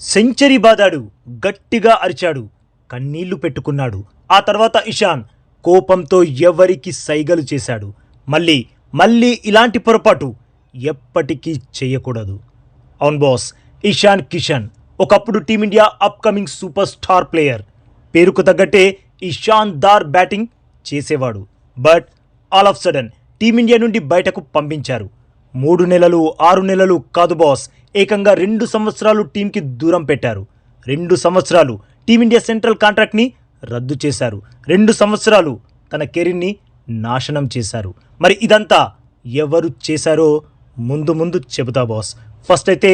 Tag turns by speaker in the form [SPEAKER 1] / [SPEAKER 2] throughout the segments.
[SPEAKER 1] Century బాదాడు గట్టిగా అరిచాడు. కన్నీళ్ళు పెట్టుకున్నాడు. ఆ తర్వాత ఇషాన్ కోపంతో ఎవరికి సైగలు చేశాడు. మళ్ళీ మళ్ళీ ఇలాంటి పొరపాటు ఎప్పటికీ చేయకూడదు. అవును బాస్ ఇషాన్ కిషన్ ఒకప్పుడు team India upcoming super star player. పేరుకు తగ్గట్టే ఇషాన్ దార్ బ్యాటింగ్ చేసేవాడు. But all of sudden team India నుండి బయటకు పంపించారు. మూడు నెలలు ఆరు నెలలు కాదు బాస్. ఏకంగా రెండు సంవత్సరాలు టీంకి దూరం పెట్టారు. రెండు సంవత్సరాలు టీమిండియా సెంట్రల్ కాంట్రాక్ట్ని రద్దు చేశారు. రెండు సంవత్సరాలు తన కెరీర్ని నాశనం చేశారు. మరి ఇదంతా ఎవరు చేశారో ముందు ముందు చెబుతా బాస్. ఫస్ట్ అయితే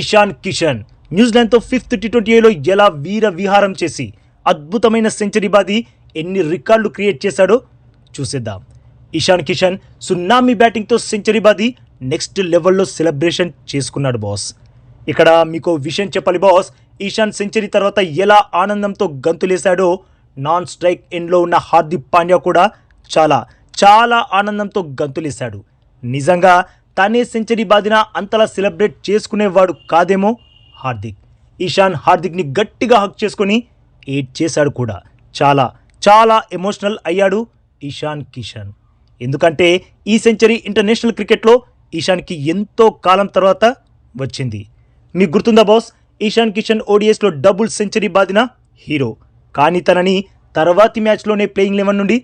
[SPEAKER 1] ఇషాన్ కిషన్. న్యూజిలాండ్తో ఫిఫ్త్ టీ ట్వంటీ ఏలో ఎలా వీర విహారం చేసి అద్భుతమైన సెంచరీ బాది ఎన్ని రికార్డులు క్రియేట్ చేశాడో చూసేద్దాం. ఇషాన్ కిషన్ సున్నామీ బ్యాటింగ్తో సెంచరీ బాది నెక్స్ట్ లెవెల్లో సెలబ్రేషన్ చేసుకున్నాడు బాస్. ఇక్కడ మీకు విషయం చెప్పాలి బాస్ ఈశాన్ సెంచరీ తర్వాత ఎలా ఆనందంతో గంతులేశాడో నాన్ స్ట్రైక్ ఎండ్లో ఉన్న హార్దిక్ పాండ్యా కూడా చాలా చాలా ఆనందంతో గంతులేశాడు. నిజంగా తనే సెంచరీ బాదిన అంతలా సెలబ్రేట్ చేసుకునేవాడు కాదేమో హార్దిక్. ఈశాన్ హార్దిక్ని గట్టిగా హక్ చేసుకొని ఏడ్ చేశాడు కూడా. చాలా చాలా ఎమోషనల్ అయ్యాడు ఈశాన్ కిషన్. ఎందుకంటే ఈ సెంచరీ ఇంటర్నేషనల్ క్రికెట్లో ఈశాన్కి ఎంతో కాలం తర్వాత వచ్చింది. మీకు గుర్తుందా బాస్? ఈశాన్ కిషన్ ఓడిఎస్లో డబుల్ సెంచరీ బాదిన హీరో. కానీ తనని తర్వాతి మ్యాచ్లోనే ప్లేయింగ్ లెవెన్ నుండి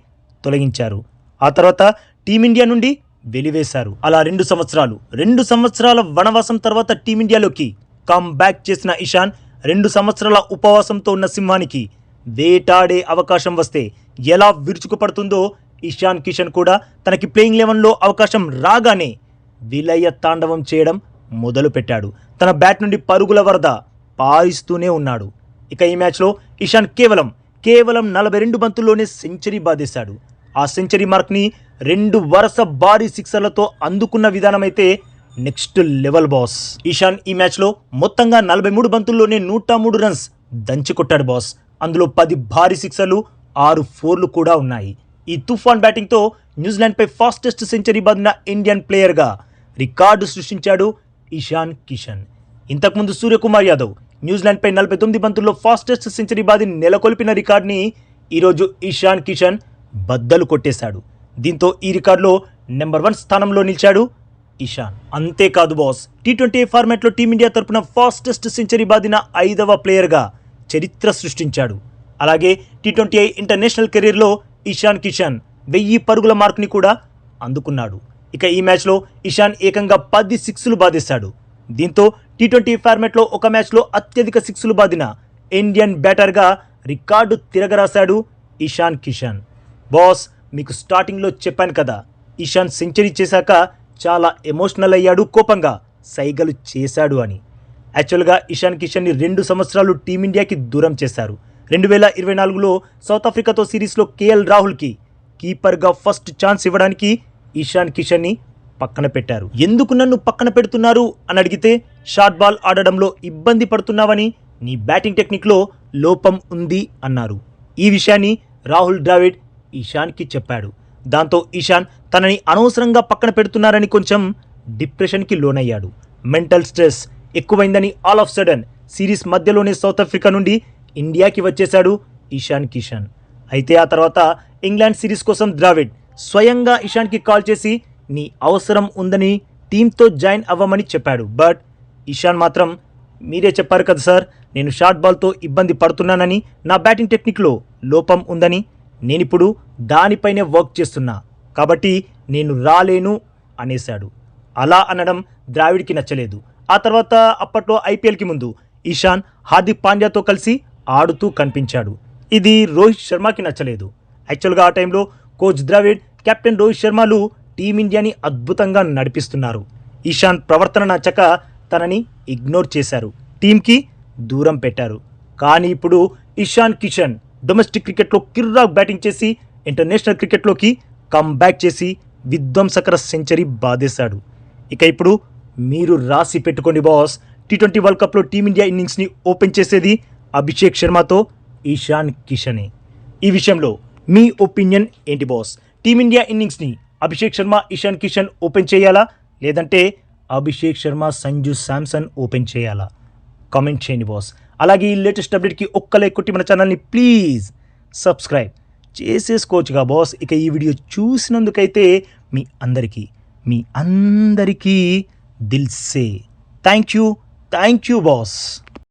[SPEAKER 1] తొలగించారు. ఆ తర్వాత టీమిండియా నుండి వెలివేశారు. అలా రెండు సంవత్సరాలు రెండు సంవత్సరాల వనవాసం తర్వాత టీమిండియాలోకి కమ్ బ్యాక్ చేసిన ఇషాన్ రెండు సంవత్సరాల ఉపవాసంతో ఉన్న సింహానికి వేటాడే అవకాశం వస్తే ఎలా విరుచుకుపడుతుందో ఇషాన్ కిషన్ కూడా తనకి ప్లేయింగ్ లెవెన్లో అవకాశం రాగానే విలయ తాండవం చేయడం మొదలుపెట్టాడు. తన బ్యాట్ నుండి పరుగుల వరద పారిస్తూనే ఉన్నాడు. ఇక ఈ మ్యాచ్లో ఇషాన్ కేవలం కేవలం నలభై రెండు బంతుల్లోనే సెంచరీ బాధేశాడు ఆ సెంచరీ మార్క్ని రెండు వరుస భారీ సిక్సర్లతో అందుకున్న విధానమైతే నెక్స్ట్ లెవెల్ బాస్. ఇషాన్ ఈ మ్యాచ్లో మొత్తంగా నలభై మూడు బంతుల్లోనే నూట మూడు రన్స్ దంచి కొట్టాడు బాస్. అందులో పది భారీ సిక్సర్లు ఆరు ఫోర్లు కూడా ఉన్నాయి. ఈ తుఫాన్ బ్యాటింగ్తో న్యూజిలాండ్పై ఫాస్టెస్ట్ సెంచరీ బాదిన ఇండియన్ ప్లేయర్గా రికార్డు సృష్టించాడు ఇషాన్ కిషన్. ఇంతకుముందు సూర్యకుమార్ యాదవ్ న్యూజిలాండ్పై నలభై తొమ్మిది బంతుల్లో ఫాస్టెస్ట్ సెంచరీ బాది నెలకొల్పిన రికార్డ్ని ఈరోజు ఇషాన్ కిషన్ బద్దలు కొట్టేశాడు. దీంతో ఈ రికార్డులో నెంబర్ వన్ స్థానంలో నిలిచాడు ఇషాన్. అంతేకాదు బాస్ టీ ట్వంటీ ఫార్మాట్లో టీమిండియా తరపున ఫాస్టెస్ట్ సెంచరీ బాదిన ఐదవ ప్లేయర్గా చరిత్ర సృష్టించాడు. అలాగే టీ ట్వంటీ ఇంటర్నేషనల్ కెరీర్లో ఇషాన్ కిషన్ వెయ్యి పరుగుల మార్కుని కూడా అందుకున్నాడు. ఇక ఈ మ్యాచ్లో ఇషాన్ ఏకంగా పది సిక్స్లు బాధిస్తాడు. దీంతో టీ ట్వంటీ ఫార్మెట్లో ఒక మ్యాచ్లో అత్యధిక సిక్స్లు బాదిన ఇండియన్ బ్యాటర్గా రికార్డు తిరగరాశాడు ఇషాన్ కిషన్. బాస్ మీకు స్టార్టింగ్లో చెప్పాను కదా ఇషాన్ సెంచరీ చేశాక చాలా ఎమోషనల్ అయ్యాడు కోపంగా సైగలు చేశాడు అని. యాక్చువల్గా ఇషాన్ కిషన్ని రెండు సంవత్సరాలు టీమిండియాకి దూరం చేశారు. రెండు వేల ఇరవై నాలుగులో సౌత్ ఆఫ్రికాతో సిరీస్లో కేఎల్ రాహుల్కి కీపర్గా ఫస్ట్ ఛాన్స్ ఇవ్వడానికి ఇషాన్ కిషన్ని పక్కన పెట్టారు. ఎందుకు నన్ను పక్కన పెడుతున్నారు అని అడిగితే షార్ట్ బాల్ ఆడడంలో ఇబ్బంది పడుతున్నావని నీ బ్యాటింగ్ టెక్నిక్లో లోపం ఉంది అన్నారు. ఈ విషయాన్ని రాహుల్ ద్రావిడ్ ఇషాన్కి చెప్పాడు. దాంతో ఇషాన్ తనని అనవసరంగా పక్కన పెడుతున్నారని కొంచెం డిప్రెషన్కి లోనయ్యాడు. మెంటల్ స్ట్రెస్ ఎక్కువైందని ఆల్ ఆఫ్ సడన్ సిరీస్ మధ్యలోనే సౌత్ ఆఫ్రికా నుండి ఇండియాకి వచ్చేశాడు ఇషాన్ కిషన్. అయితే ఆ తర్వాత ఇంగ్లాండ్ సిరీస్ కోసం ద్రావిడ్ స్వయంగా ఇషాన్కి కాల్ చేసి నీ అవసరం ఉందని టీంతో జాయిన్ అవ్వమని చెప్పాడు. బట్ ఇషాన్ మాత్రం మీరే చెప్పారు కదా సార్ నేను షార్ట్ బాల్తో ఇబ్బంది పడుతున్నానని నా బ్యాటింగ్ టెక్నిక్లో లోపం ఉందని నేనిప్పుడు దానిపైనే వర్క్ చేస్తున్నా. కాబట్టి నేను రాలేను అనేశాడు. అలా అనడం ద్రావిడ్కి నచ్చలేదు. ఆ తర్వాత అప్పట్లో ఐపీఎల్కి ముందు ఇషాన్ హార్దిక్ పాండ్యాతో కలిసి ఆడుతూ కనిపించాడు. ఇది రోహిత్ శర్మకి నచ్చలేదు. యాక్చువల్గా ఆ టైంలో కోచ్ ద్రావిడ్ కెప్టెన్ రోహిత్ శర్మలు టీమిండియాని అద్భుతంగా నడిపిస్తున్నారు. ఇషాన్ ప్రవర్తన నచ్చక తనని ఇగ్నోర్ చేశారు. టీంకి దూరం పెట్టారు. కానీ ఇప్పుడు ఇషాన్ కిషన్ డొమెస్టిక్ క్రికెట్లో కిర్రాక్ బ్యాటింగ్ చేసి ఇంటర్నేషనల్ క్రికెట్లోకి కమ్బ్యాక్ చేసి విధ్వంసకర సెంచరీ బాధేశాడు ఇక ఇప్పుడు మీరు రాసి పెట్టుకోండి బాస్. టీ ట్వంటీ వరల్డ్ కప్లో టీమిండియా ఇన్నింగ్స్ని ఓపెన్ చేసేది అభిషేక్ శర్మతో ఈశాన్ కిషనే. ఈ విషయంలో మీ ఒపీనియన్ ఏంటి బాస్? టీమిండియా ఇన్నింగ్స్ని అభిషేక్ శర్మ ఇషాన్ కిషన్ ఓపెన్ చేయాలా? లేదంటే అభిషేక్ శర్మ సంజు శాంసన్ ఓపెన్ చేయాలా? కామెంట్ చేయండి బాస్ అలాగే ఈ లేటెస్ట్ అప్డేట్కి ఒక్క లైక్ కొట్టి మన ఛానల్ని ప్లీజ్ సబ్స్క్రైబ్ చేసేసుకోవచ్చుగా బాస్ ఇక ఈ వీడియో చూసినందుకైతే మీ అందరికీ మీ అందరికీ దిల్సే. Thank you thank you boss